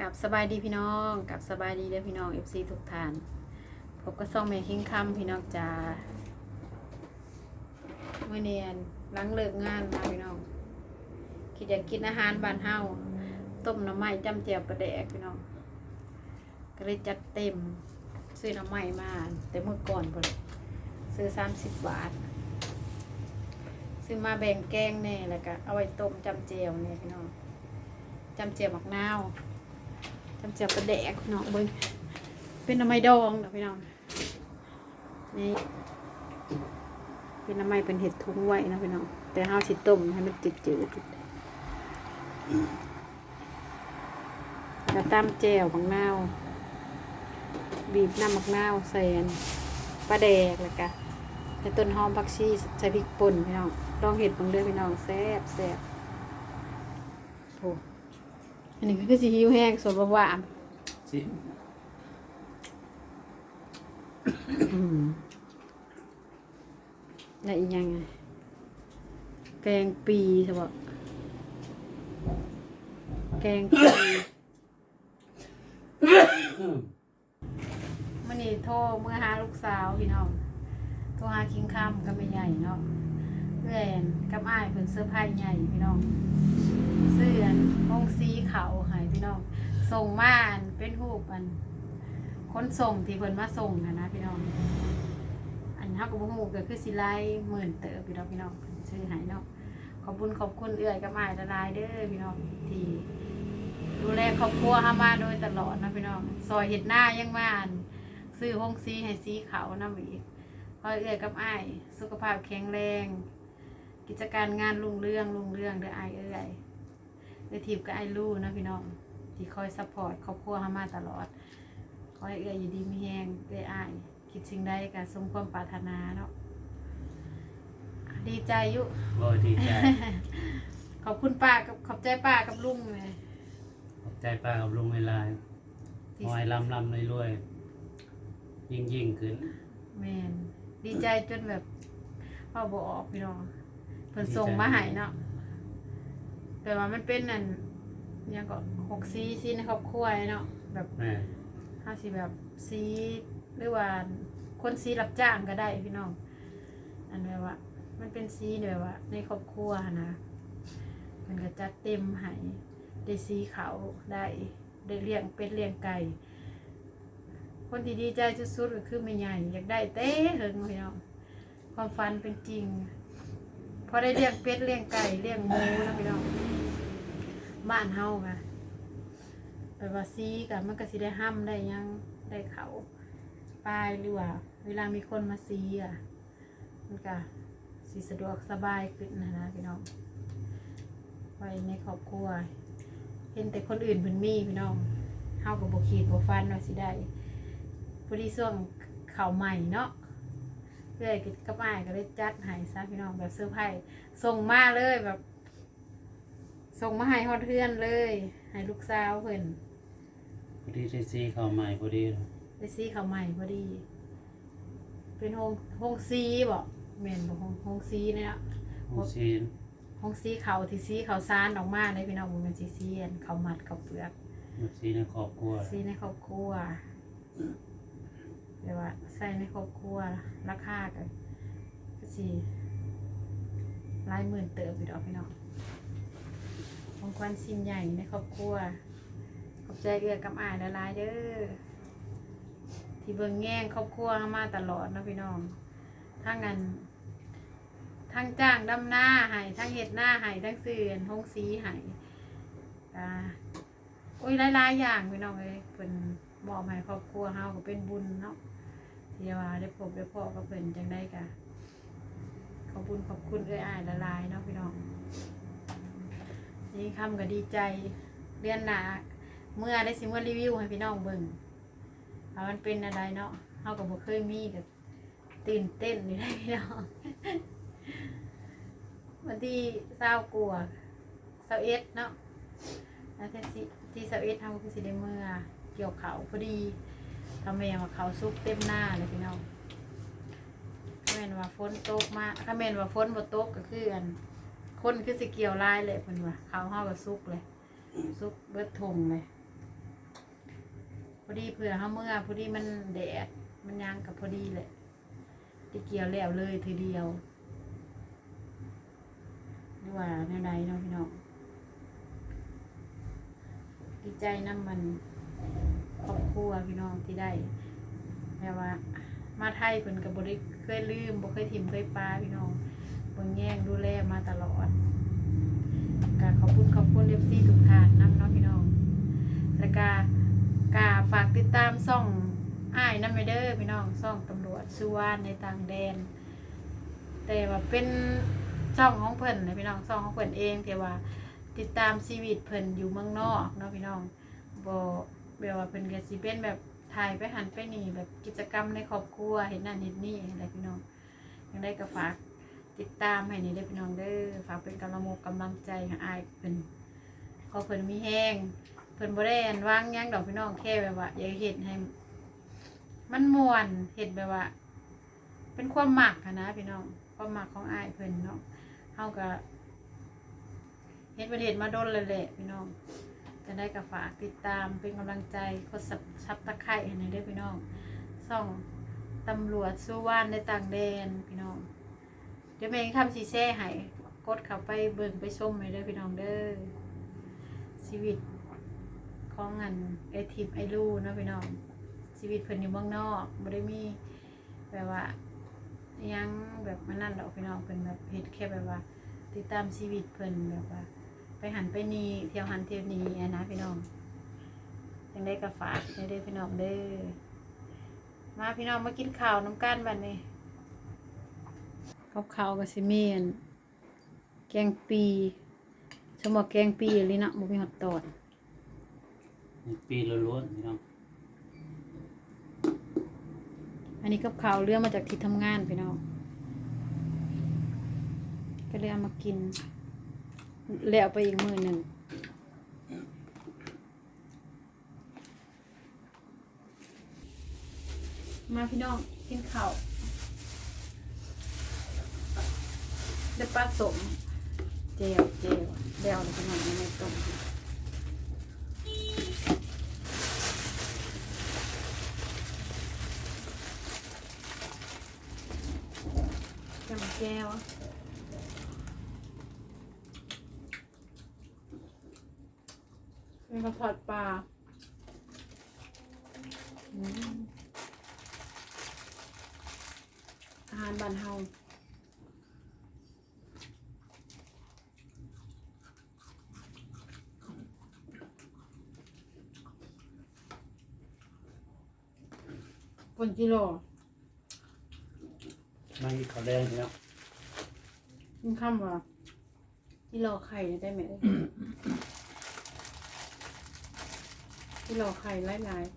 กับสบายดีพี่น้องกับสบายดีเด้อพี่น้องเอฟซีทุกท่านพบกับซ่องแม่คิงคำพี่น้องจ้าเมื่อเนียนหลังเลิกงานมาพี่น้องคิดอยากกินอาหารบ้านเฮาต้มหน้ำไม้จำแจ่วปลาแดกพี่น้องก็เลยจัดเต็มซื้อหน้ำไม้มาแต่เมื่อก่อนพอซื้อสามสิบบาท ซื้อมาแบ่งแกงแน่แล้วก็เอาไว้ต้มจำแจ่วเนี่ยพี่น้องจำเจียวหมักนาว จำเจียวปลาแดกพี่น้องเบิ้งเป็นน้ำไม้ดองนะพี่น้องนี่เป็นน้ำไม้เป็นเห็ดทุ้งไว้นะพี่น้องแต่ห้าวสิต้มให้มันจืดจืดแล้วตามเจียวหมักนาวบีบน้ำมักนาวใส่อันปลาแดกแล้วก็ใส่ต้นหอมผักชีใส่พริกป่นพี่น้องลองเห็ดบังเด้อพี่น้องแซ่บแซ่บโอ้ อันนี้ก็คือสีหิวแห้งสดหวานสิๆอืมแล้วอีกอยังไงแกงปีใช่ปะแกงปี มื่อนี้โทรเมื่อหาลูกสาวพี่น้องโทรหาคิงคำก็ไม่ใหญ่เนาะ เพื่อนกับอ้ายเพิ่นเสื้อผ้าใหญ่พี่น้องเสื้อห้องสีเขาวให้พี่น้อง ส่งมาอันเป็นรูปอันคนส่งที่เพิ่นมาส่งนะนะพี่น้อง อันเฮาก็บ่ฮู้ก็คือสิไลหมื่นเต๋อพี่น้องพี่น้องเพิ่นชื่อให้เนาะขอบคุณขอบคุณเอื้อยกับอ้ายละลายเด้อพี่น้องที่ดูแลครอบครัวเฮามาโดยตลอดนะพี่น้องซอยเฮ็ดหน้ายังมาอันซื้อห้องสีให้สีขาวนำอีกขอเอื้อยกับอ้าย สุขภาพแข็งแรง กิจการงานรุ่งเรืองรุ่งเรืองเด้ออ้ายเอื้อยในทีมกับไอ้ลู่นะพี่น้องที่คอยซัพพอร์ตครอบครัวเขามาตลอดคอยเอื้อยอยู่ดีมีแหงเอื้อยอ้ายคิดสิ่งใดก็สมความปรารถนาเนาะดีใจอยุบ่ดีใจ ขอบคุณป้ากับขอบใจป้ากับลุงเลยขอบใจป้ากับลุงเวลาที่หอยลำลำรวยรวยๆยิ่งยิ่งขึ้น แมนดีใจจนแบบพ่อบอกออกพี่น้อง เพิ่นส่งมาให้เนาะแต่ว่ามันเป็นนั่นยังก็หกซีซีในครอบครัวเนาะแบบแม่ถ้าสิแบบซีหรือว่าคนซีรับจ้างก็ได้พี่น้อง อันแบบว่า มันเป็นซีแบบว่า ในครอบครัวหั้นนะมันก็จัดเต็มให้ได้ซีเขาได้ได้เลี้ยงเป็ดเลี้ยงไก่ คนที่ดีใจสุดๆก็คือไม่ใหญ่อยากได้เต้เหิงพี่น้องความฝันเป็นจริง พอได้เลี้ยงเป็ดเลี้ยงไก่เลี้ยงหมูนะพี่น้องบ้านเฮาค่ะแบบว่าซีกับมันก็สิได้ห้ำได้ยังได้เขาปลายหรือว่าเวลามีคนมาซีอะมันก็สิสะดวกสบายขึ้นนะนะพี่น้องไว้ในครอบครัวเห็นแต่คนอื่นเพิ่นมีพี่น้องเฮาก็บ่ขีดบ่ฟันว่าสิได้พอดีช่วงเขาวใหม่เนาะ เพื่อยกับอ้ายก็เลยจัดให้ซะพี่น้องแบบเซอร์ไพรส์ส่งมาเลยแบบ ส่งมาให้ฮอดเพื่อนเลยให้ลูกสาวเพิ่นพอดีได้ซีเข้าใหม่พอดีไปซีเขาวใหม่พอดี เป็นห้องห้องซีบอกแม่นบอกห้องห้องซีเนี่ยโอ้ซีห้องซีเขาที่ซีเขาซานออกมาเลยพี่น้องมันเป็นซีซีอันเขามัดเขาเปลือกมันซีในครอบครัวซีในครอบครัว เดี๋ยวว่าใส่ในครอบครัวราคากันก็สีลายหมื่นเติบอยู่ดอกพี่น้องของควันสิ้นใหญ่ในครอบครัว ขอบใจเอือกับอายละลายๆเด้อ ที่เบิ่งแง่งครอบครัวมาตลอดนะพี่น้องทั้งงานทั้งจ้างดำหน้าให้ทั้งเห็ดหน้าให้ทั้งเสื่อนห้องสีให้ก็โอ้ยหลายๆอย่างพี่น้องเลยเพิ่นมอบให้ครอบครัวเฮาก็เป็นบุญเนาะ ที่ว่าได้พบได้พอกับเพิ่นจังได้กะขอบคุณขอบคุณเอ้ยอายละลายเนาะพี่น้องนี่คำก็ดีใจเรียนหนาเมื่อได้สิเมื่อรีวิวให้พี่น้องเบิ่งว่ามันเป็นอะไรเนาะเฮาก็บ่เคยมีกับตื่นเต้นอยู่ได้พี่น้องวันที่เศร้ากลัวเศร้าเอ็ดเนาะแล้วที่สิที่เศร้าเอ็ดเฮาก็คือสิได้เมื่อเกี่ยวเขาพอดี ทำแม่ว่าเขาซุกเต็มหน้าเลยพี่น้องถ้าแม่นว่าฝนตกมาถ้าแม่นว่าฝนบ่ตกก็คืออัน คนคือสิเกี่ยวลายเลยเพิ่นว่าเขาวเฮาก็ซุกเลย ซุกเบิดทงเลยพอดีเผื่อเฮาเมื่อพอดีมันแดดมันยังกับพอดีแหละได้เกี่ยวแล้วเลยทีเดียวหรือว่าแนวใดเนาะพี่น้องดีใจนํมัน รัวพี่น้องที่ได้แม่ว่า มาไทยเพิ่นก็บ่ได้เคยลืมบ่เคยถิ่มเคยปาพี่น้องเบิ่งแย่งดูแลมาตลอดก็ขอบคุณขอบคุณ FC ทุกท่านนำเนาะพี่น้องแล้วก็กาฝากติดตามซ่องอ้ายนำไปเด้อพี่น้องซ่องตำรวจสุวรรณในต่างแดน แต่ว่าเป็นช่องของเพิ่นนะพี่น้องช่องของเพิ่นเองแต่ว่าติดตามชีวิตเพิ่นอยู่เมืองนอกเนาะพี่น้องบ่ แบบว่าเพิ่นก็สิเป็นแบบถ่ายไปหันไปนี่แบบกิจกรรมในครอบครัวเห็นนั่นเห็นนี่อะไรพี่น้องยังได้ก็ฝากติดตามให้นี่เด้พี่น้องเด้อฝากเป็นกำลังกำลังใจให้อายเพิ่นขอเพิ่นมีแห้งเพิ่นบ่ได้อันวางยังดอกพี่น้องแค่แบบว่าอยากเฮ็ดให้ มันม่วนเฮ็ดแบบว่า เป็นความหมักะนะพี่น้องความหมักของอายเพิ่นเนาะเฮาก็เฮ็ดประเทศมาโดนเลยแหละพี่น้อง จะได้ก็ฝากติดตามเป็นกำลังใจกดซับชับตะไคร้ให้หน่อยเด้พี่น้องส่องตำรวจสู้ว่านในต่างแดนพี่น้อง เดี๋ยวแม่งทำสีแซ่ให้กดเข้าไปเบิ่งไปชมให้เด้อพี่น้องเด้อชีวิตของอันไอทิพไอลูนะพี่น้องชีวิตเพิ่นอยู่เมืองนอกบ่ได้มีแบบว่ายังแบบมานั่นดอกพี่น้องเพิ่นแบบเฮ็ดแค่แบบว่า ติดตามชีวิตเพิ่นแบบว่า ไปหันไปนี่เที่ยวหันเที่ยวนี้อะนะพี่น้องจังได้ก็ฝากให้เด้อพี่น้องเด้อมาพี่น้องมากินข้าวน้ำกันบัดนี้กับข้าวก็สิมีอันแกงปีสมบอกแกงปีอีหลีเนาะบ่มีฮอดตอนปีละล้วนพี่น้องอันนี้กับข้าวเรื่องมาจากที่ทำงานพี่น้องก็เลยเอามากิน แล้วไปอีกมือหนึ่งมาพี่น้องกินข้าวได้ปลาสมเจลเจลเดวเลยพี่น้องในต้มจำแก้ว เป็น กระเพาะปลาอืมอาหารบ้านเฮาคนกิโลมาอีกข้าวแรงพี่น้องกินข้ามว่ากิโลไข่ได้ไหม กิโลไข่หลายๆ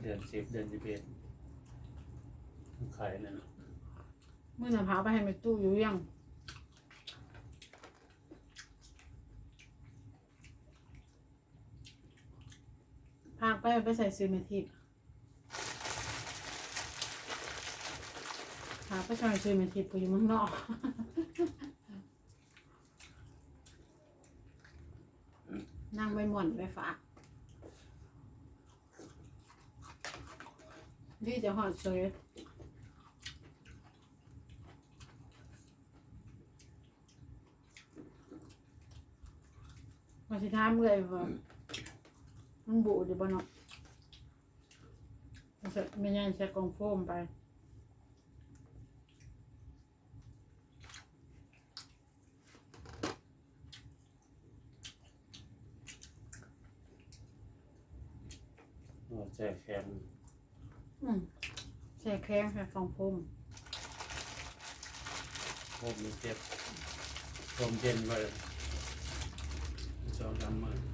เดือนสิบเดือนสิบเอ็ดขายนั่นน่ะมื่อหนาพาไปให้แม่ตู้อยู่ยังพาก ไปไปใส่ซื้อเมทิปพาไปใส่ซื้อเมทิปไปอยู่เมืองนอกนั่งไปหม่อนไปฝากดีจะหอดเฉยมาสิถามเลยว่ามันบูดอยู่บ่เนาะ ใส่ไม่ใช่ใส่กล่องโฟมไปหัวใจแขนอืมใส่แข็งใส่กล่องโฟมโคมมีเจ็บลมเย็นไปสองสามมื้อ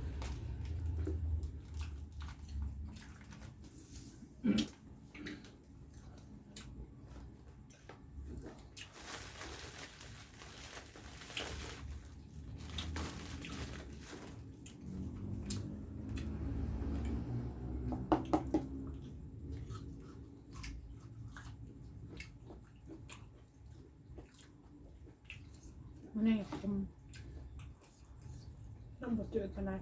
มันนี่คมต้องบดจืดกันได้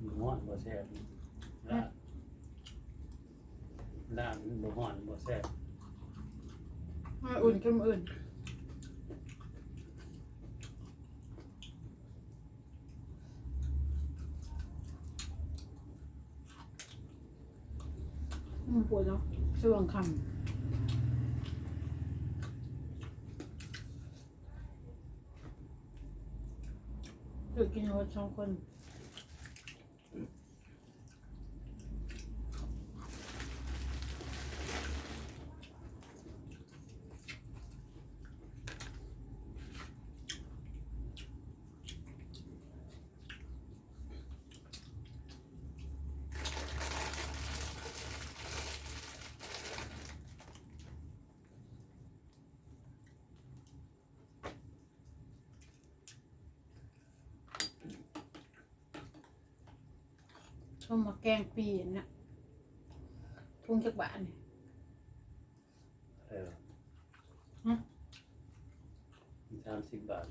หมูฮ้อนบ่แซ่บลาบลาบมันบ่ฮ้อนบ่ แซ่บอ่าอุ่นเข้มอื่นมันปวดเนาะช่วงคำคือกินหัวสองคน ต้มมาแกงปีเนี่ยทุ่งจักบาทเนี่ยเออฮะสามสิบบาท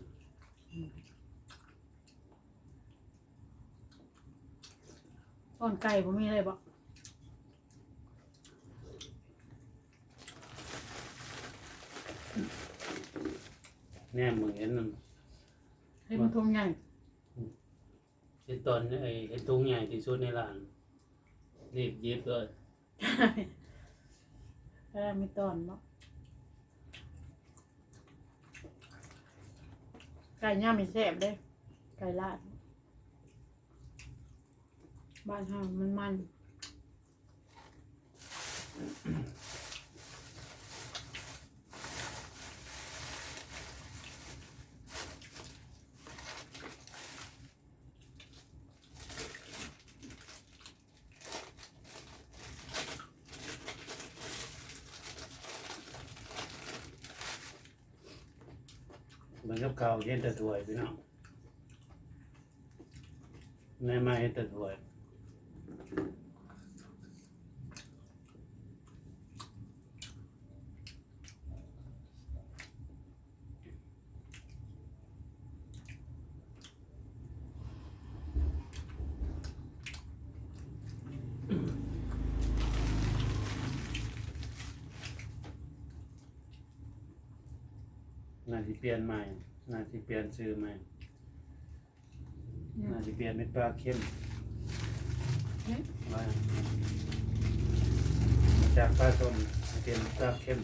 ตอนไก่ผมมีอะไรบอกแน่มึงเห็นมันให้มันทุ่งใหญ่ ไอ้ตอนไอ้ไอ้ตุงใหญ่ที่สุดในร้านรีบหยิบเลยแล้วมีตอนเนาะไก่ย่างมีแซ่บเด้ไก่ลาด บ้านห้ามันมัน เหมือนกับเก่าเห็นแต่ถ้วยพี่น้องในมาเห็นแต่ถ้วย น่าสิเปลี่ยนใหม่ น่าสิเปลี่ยนชื่อใหม่ น่าสิเปลี่ยนเป็นปลาเค็มเฮ้ยว่าจากปลาส้มเปลี่ยนเป็นปลาเค็ม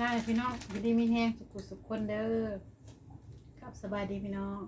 ง่ายพี่น้องดีมีแห้งสุขสุขคนเด้อครับสบายดีพี่น้อง